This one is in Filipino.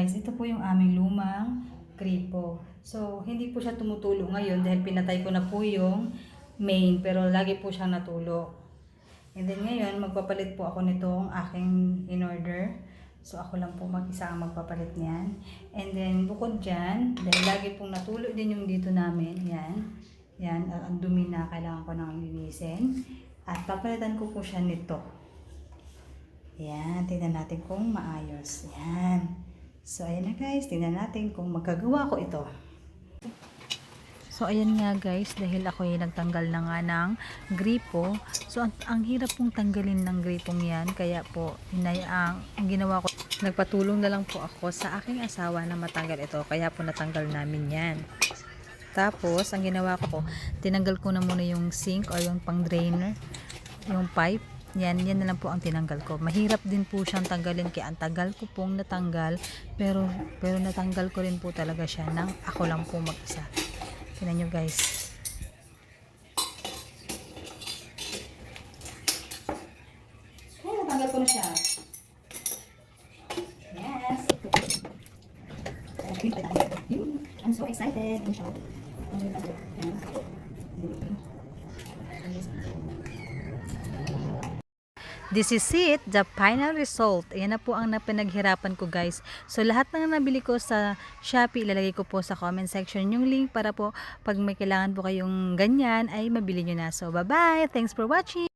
guys, ito po yung aming lumang gripo. So, hindi po siya tumutulo ngayon dahil pinatay ko na po yung main pero lagi po siyang natulo. And then ngayon, magpapalit po ako nitong aking in-order. So, ako lang po mag-isa ang magpapalit niyan. And then, bukod dyan, dahil lagi pong natulo din yung dito namin, yan. Yan, ang dumi na kailangan ko nang linisin. At papalitan ko po siya nito. Yan, tingnan natin kung maayos. Yan. So, ayan na guys, tingnan natin kung magagawa ko ito. So, ayan nga guys, dahil ako ay nagtanggal na nga ng gripo. So, ang, ang hirap pong tanggalin ng gripong yan. Kaya po, inay, ang, ginawa ko, nagpatulong na lang po ako sa aking asawa na matanggal ito. Kaya po natanggal namin yan. Tapos, ang ginawa ko po, tinanggal ko na muna yung sink or yung pang drainer, yung pipe. Yan, yan na lang po ang tinanggal ko. Mahirap din po siyang tanggalin kaya ang tagal ko pong natanggal. Pero, pero natanggal ko rin po talaga siya nang ako lang po mag-isa. Tingnan nyo guys. Ay, natanggal ko na siya. Yes. I'm so excited. This is it, the final result. Ayan na po ang napinaghirapan ko guys. So lahat ng nabili ko sa Shopee, ilalagay ko po sa comment section yung link para po pag may kailangan po kayong ganyan ay mabili nyo na. So bye bye, thanks for watching.